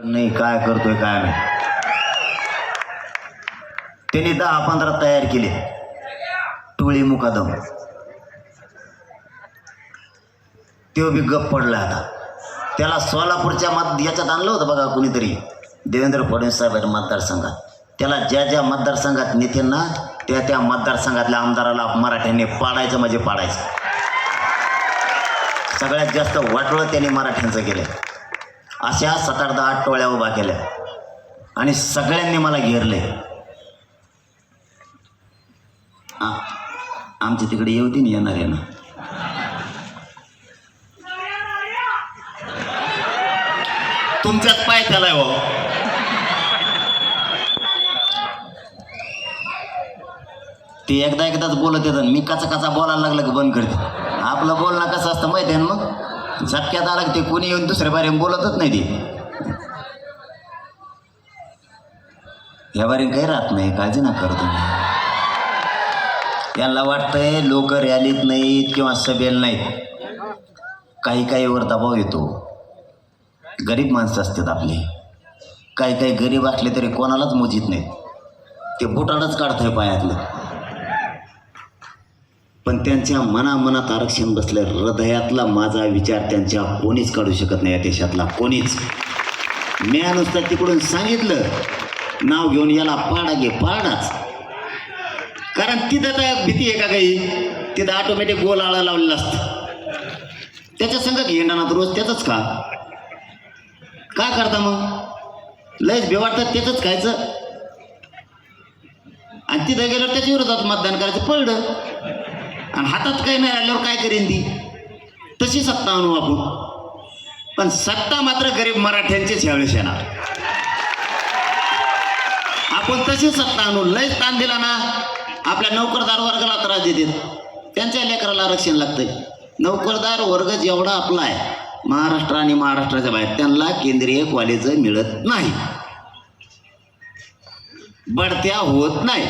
नाही काय करतोय काय नाही. त्यांनी दहा पंधरा तयार केले. टोळी मुकादम. तो बी गप पडला आता. त्याला सोलापूरच्या मत याच्यात आणलं होतं बघा कुणीतरी. देवेंद्र फडणवीस साहेबांच्या मतदारसंघात. त्याला ज्या ज्या मतदारसंघात नेते ना त्या त्या मतदारसंघातल्या आमदाराला मराठ्यांनी पाडायचं म्हणजे पाडायचं. सगळ्यात जास्त वाटोळं त्यांनी मराठ्यांचं केलं अशा सात आठ दहा टोळ्या उभा केल्या आणि सगळ्यांनी मला घेरले. आमच्या तिकडे येऊ ती येणार आहे ना. तुमच्यात पाय त्याला हो. ते एकदा एकदाच बोलत येतात. मी कचा कचा बोलायला लागलं की बंद करते. आपलं बोलणं कसं असतं माहिती आहे ना मग? झटक्यात आलं की ते कोणी येऊन दुसऱ्या बारे बोलतच नाही ते. या बारी काही राहत नाही काळजी ना करतो यांना वाटतंय लोक रॅलीत नाहीत किंवा सभेल नाहीत. काही काही वर दबाव येतो. गरीब माणसं असतात आपली. काही काही गरीब असले तरी कोणालाच मोजित नाहीत. ते बुटाडच काढतंय पायातलं पण त्यांच्या मनामनात आरक्षण बसलं हृदयातला माझा विचार त्यांच्या कोणीच काढू शकत नाही या देशातला कोणीच. म्या नुसतं तिकडून सांगितलं नाव घेऊन याला पाडा घे पाडाच. कारण तिथं तर भीती आहे का काही तिथं ऑटोमॅटिक गोल आळा लावलेला असतं. त्याच्या संग घेणार रोज त्याचंच का? का करता मग? लयच बिवाडतात त्याचंच खायचं. आणि तिथं गेल्यावर त्याच्या विरोधात मतदान करायचं पडलं. आणि हातात काही नाही राहिल्यावर काय करेन ती? तशी सत्ता आणू आपण. पण सत्ता मात्र गरीब मराठ्यांचीच ह्यावेळेस येणार. आपण तशी सत्ता आणू. लयच ताण दिला ना. आपल्या नोकरदार वर्गाला त्रास देतात त्यांच्या लेकराला आरक्षण लागतंय. नोकरदार वर्ग जेवढा आपला आहे महाराष्ट्र आणि महाराष्ट्राच्या बाहेर त्यांना केंद्रीय कॉलेज मिळत नाही. बढत्या होत नाही.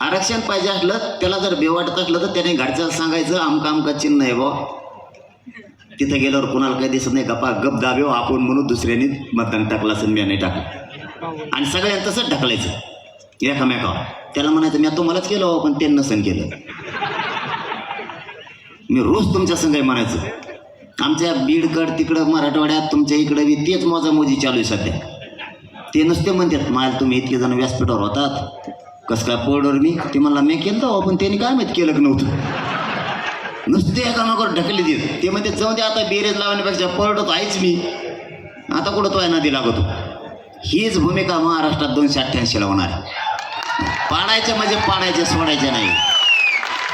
आरक्षण पाहिजे असलं त्याला जर बेवाटत असलं तर त्याने घरच्या सांगायचं आमका आमका चिन्ह आहे बा. तिथं गेल्यावर कोणाला काही दिसत नाही गप्पा गप दाबेव हो, आपण म्हणून दुसऱ्याने मतदान टाकलं असेल मी नाही टाकलं. आणि सगळ्यांना तसंच ढकलायचं. एकामेकावर. त्याला म्हणायचं मी तुम्हालाच केलं हो, पण ते नसन केलं. मी रोज तुमच्या संघ म्हणायचं. आमच्या बीडकड तिकडं मराठवाड्यात तुमच्या इकडं बी तेच मोजामोजी चालू आहे सध्या. ते नुसते म्हणतात मला तुम्ही इतके जण व्यासपीठावर होतात. कसला काय मी ते म्हणला मी केलं हो पण त्यांनी काय माहीत केलं की नव्हतं? नुसते एकामेकावर ढकले देत ते म्हणते जाऊ दे आता बेरेज लावण्यापेक्षा पडत आहेच मी. आता कुठं तो आहे नदी लागतो? हीच भूमिका महाराष्ट्रात दोनशे अठ्ठ्याऐंशीला होणार आहे. म्हणजे पाडायचे सोडायचे नाही.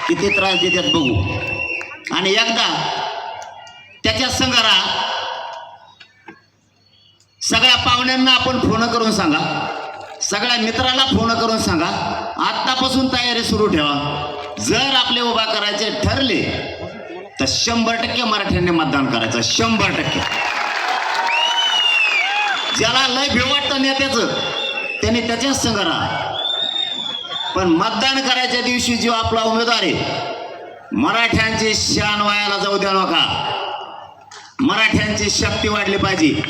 किती त्रास देतात बघू. आणि एकदा त्याच्या संघाला सगळ्या पाहुण्यांना आपण फोन करून सांगा. सगळ्या मित्राला फोन करून सांगा. आत्तापासून तयारी सुरू ठेवा. जर आपले उभा करायचे ठरले तर शंभर टक्के मराठ्यांनी मतदान करायचं. शंभर टक्के. ज्याला लय भेव नेत्याचं त्याने त्याच्याच संघ राहा. पण मतदान करायच्या दिवशी जो आपला उमेदवार आहे मराठ्यांची शान वायाला जाऊ द्या नका. मराठ्यांची शक्ती वाढली पाहिजे.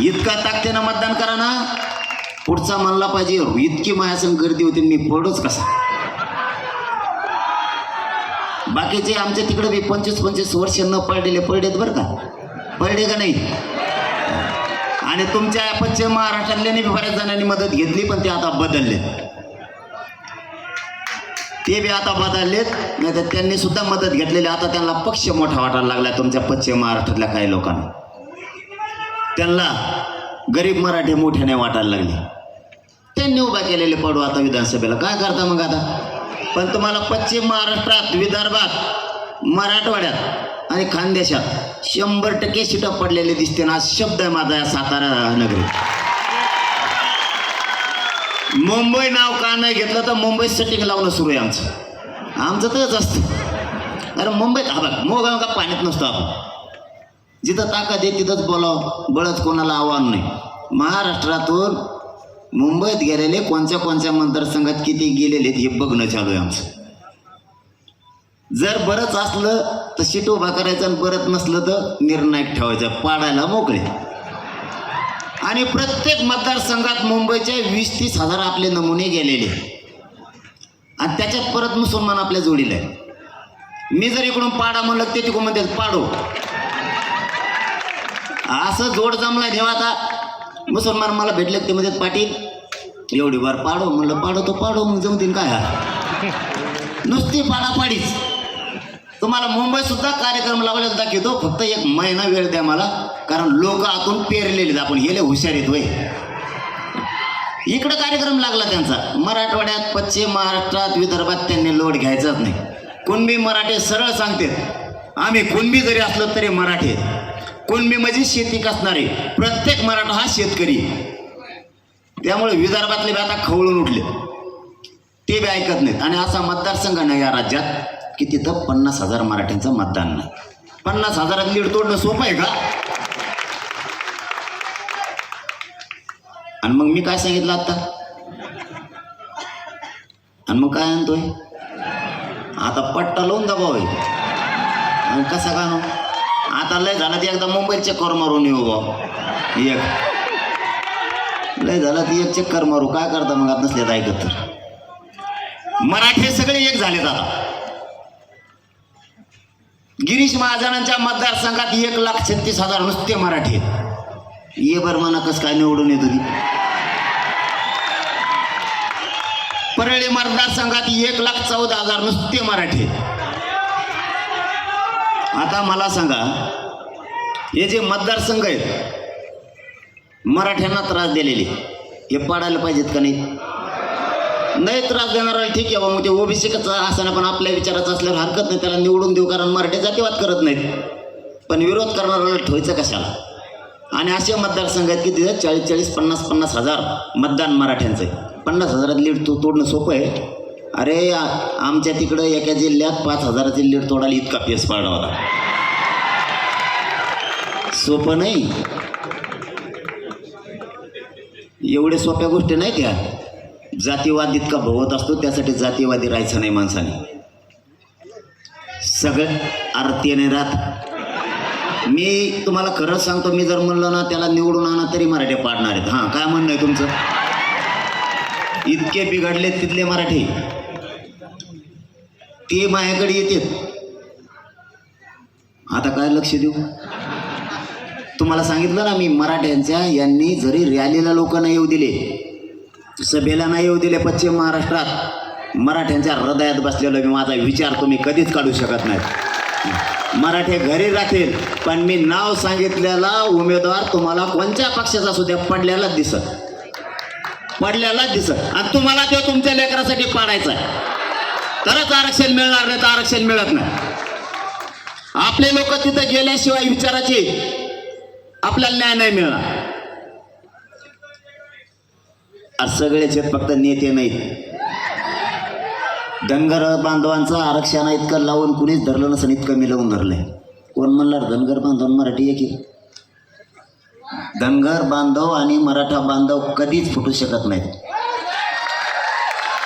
इतका ताकदीनं मतदान करा ना. पुढचा म्हणला पाहिजे. इतकी मायासन गर्दी होती मी पडूच कसा? बाकीचे आमच्या तिकडे बी पंचवीस पंचवीस वर्ष न पडलेले पडलेत बरं का? पडले का नाही? आणि तुमच्या पश्चिम महाराष्ट्रातल्याने बऱ्याच जणांनी मदत घेतली पण ते आता बदलले ते बी आता बदललेत नाही तर त्यांनी सुद्धा मदत घेतलेली. आता त्यांना पक्ष मोठा वाटायला लागला तुमच्या पश्चिम महाराष्ट्रातल्या काही लोकांना. त्यांना गरीब मराठी मोठ्याने वाटायला लागले. त्यांनी उभा केलेले पडू आता विधानसभेला. काय करता मग आता? पण तुम्हाला पश्चिम महाराष्ट्रात विदर्भात मराठवाड्यात आणि खानदेशात शंभर टक्के सीटं पडलेले दिसते ना आज शब्द आहे माझा या सातारा नगरी मुंबई नाव का नाही घेतलं तर मुंबईत सेटिंग लावणं सुरू आहे आमचं. आमचं तरच असतं. अरे मुंबईत हा बघ मोगा पाण्यात नसतो आपण. जिथं ताकद आहे तिथंच बोलावं. बळच कोणाला आव्हान नाही. महाराष्ट्रातून मुंबईत गेलेले कोणत्या कोणत्या मतदारसंघात किती गेलेले आहेत हे बघणं चालू आहे आमचं. जर बरंच असलं तर सीट उभा करायचं आणि बरंच नसलं तर निर्णायक ठेवायचा. पाडायला मोकळे. आणि प्रत्येक मतदारसंघात मुंबईचे वीस तीस हजार आपले नमुने गेलेले. आणि त्याच्यात परत मुसलमान आपल्या जोडीला आहे. मी जर इकडून पाडा म्हणलं ते तिकडून म्हणते पाडो. असं जोड जमला जेव्हा आता. मुसलमान मला भेटले ते म्हणतात पाटील एवढी बार पाडो म्हणलं पाडो तो पाडो मग जमतील काय नुसती पाडापाडीच. तुम्हाला मुंबई सुद्धा कार्यक्रम लावलेला दाखवतो. फक्त एक महिना वेळ द्या मला कारण लोक आतून पेरलेले आपण. गेले हुशारीत वय इकडं कार्यक्रम लागला त्यांचा. मराठवाड्यात पश्चिम महाराष्ट्रात विदर्भात त्यांनी लोट घ्यायचाच नाही. कुणबी मराठी सरळ सांगते आम्ही कुणबी जरी असलं तरी मराठी. कुणबी म्हणजे शेती कसणारे. प्रत्येक मराठा हा शेतकरी. त्यामुळे विदर्भातले बी आता खवळून उठले. ते बी ऐकत नाहीत. आणि असा मतदारसंघ नाही या राज्यात की तिथं पन्नास हजार मराठ्यांचं मतदान नाही. पन्नास हजारात लीड तोडणं सोपं आहे का? आणि मग मी काय सांगितलं आता? आणि मग काय आणतोय? आता पट्टा लावून दबाव आहे. आणि कसा का आता लय झालं ते एकदा मुंबईत चक्कर मारून येऊ बा एक. लय झालं ती एक चक्कर मारू. काय करता मग आता नसले ऐकत तर. मराठे सगळे एक झालेत आता. गिरीश महाजनांच्या मतदारसंघात एक लाख छत्तीस हजार नुसते मराठी. आहेत. ये बर मना कस काय निवडून येतो ती. परळी मतदारसंघात एक लाख चौदा हजार नुसते मराठी. आहेत. आता मला सांगा हे जे मतदारसंघ आहेत मराठ्यांना त्रास दिलेले हे पाडायला पाहिजेत का नाही? नाही त्रास देणारा ठीक आहे बाबा. मग ते ओबीसीचं असताना पण आपल्या विचाराचं असल्यावर हरकत नाही. त्याला निवडून देऊ कारण मराठी जातीवाद करत नाहीत. पण विरोध करणाऱ्याला ठेवायचं कशाला? आणि असे मतदारसंघ आहेत की तिथं चाळीस चाळीस पन्नास पन्नास हजार मतदान मराठ्यांचं आहे. पन्नास हजारात लीड तो तोडणं सोपं आहे. अरे आमच्या तिकडं एका जिल्ह्यात पाच हजाराची लीड तोडायला इतका पेस पाडला होता. सोपं नाही. एवढे सोप्या गोष्टी नाही त्या. जातीवाद इतका भोवत असतो त्यासाठी जातीवादी राहायचं नाही माणसाने. सगळं आरतीने राहत. मी तुम्हाला खरंच सांगतो मी जर म्हणलं ना त्याला निवडून आणा तरी मराठी पाडणार आहेत. हां काय म्हणणं आहे तुमचं? इतके बिघडले तिथले मराठी. ते माझ्याकडे येतात. आता काय लक्ष देऊ? तुम्हाला सांगितलं ना मी मराठ्यांच्या यांनी जरी रॅलीला लोक नाही येऊ दिले सभेला नाही येऊ दिले पश्चिम महाराष्ट्रात मराठ्यांच्या हृदयात बसलेलो मी. माझा विचार तुम्ही कधीच काढू शकत नाही मराठे घरी राहतील पण मी नाव सांगितलेला उमेदवार तुम्हाला कोणत्या पक्षाचा सुद्धा पडलेलाच दिसत. पडलेलाच दिसत. आणि तुम्हाला ते तुमच्या लेकरासाठी पाडायचं आहे तरच आरक्षण मिळणार नाही तर आरक्षण मिळत नाही. आपले लोक तिथं गेल्याशिवाय विचाराचे आपल्याला न्याय नाही मिळणार. आज सगळेच फक्त नेते नाहीत. धनगर बांधवांचं आरक्षण इतकं लावून कुणीच धरलं नसेल इतकं मी लावून धरलंय. कोण म्हणणार धनगर बांधव मराठी एक की धनगर बांधव आणि मराठा बांधव कधीच फुटू शकत नाहीत.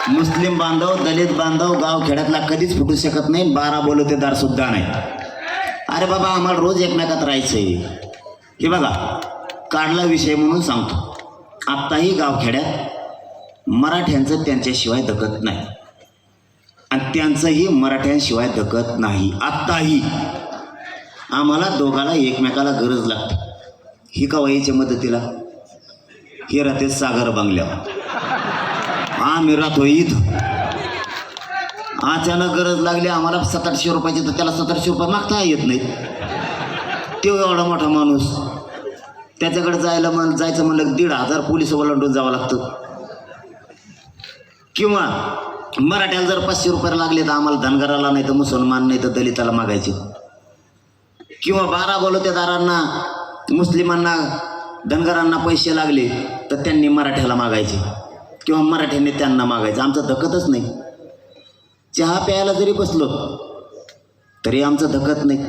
मुस्लिम बांधव दलित बांधव गाव खेड्यातला कधीच फुटू शकत नाही बारा बोलतेदार सुद्धा नाही अरे बाबा आम्हाला रोज एकमेकात राहायचंय. हे बघा काढला विषय म्हणून सांगतो. आत्ताही गावखेड्यात मराठ्यांचं त्यांच्याशिवाय धकत नाही. आणि त्यांचंही मराठ्यांशिवाय धकत नाही. आत्ताही. आम्हाला दोघाला एकमेकाला गरज लागते. ही का मदतीला हे राहते सागर बंगल्यावर. आम्ही राहतो इथं. अचानक गरज लागली आम्हाला सात आठशे रुपयाची तर त्याला सात आठशे रुपये मागता येत नाही तो एवढा मोठा माणूस. त्याच्याकडे जायला म्हण जायचं म्हणलं दीड हजार पोलीस ओलांडून जावं लागतं. किंवा मराठ्याला जर पाचशे रुपये लागले तर आम्हाला धनगराला नाही तर मुसलमान नाही तर दलिताला मागायचे. किंवा बारा बोलतेदारांना मुस्लिमांना धनगरांना पैसे लागले तर त्यांनी मराठ्याला मागायचे. किंवा मराठ्यांनी त्यांना मागायचं. आमचं धकतच नाही. चहा प्यायला जरी बसलो तरी आमचं धकत नाही.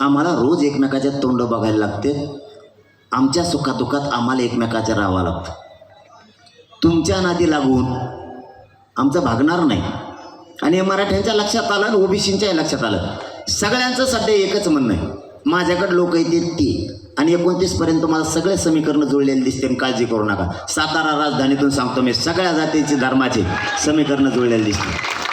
आम्हाला रोज एकमेकाच्या तोंड बघायला लागते. आमच्या सुखादुखात आम्हाला एकमेकाच्या राहावं लागतं. तुमच्या नादी लागून आमचं भागणार नाही. आणि हे मराठ्यांच्या लक्षात आलं आणि ओबीसींच्याही लक्षात आलं. सगळ्यांचं सध्या एकच म्हणणं आहे. माझ्याकडे लोक येतील ती. आणि एकोणतीस पर्यंत सगळे समीकरण जुळलेले दिसते आणि काळजी करू नका. सातारा राजधानीतून सांगतो मी सगळ्या जातीची धर्माचे समीकरण जुळलेले दिसते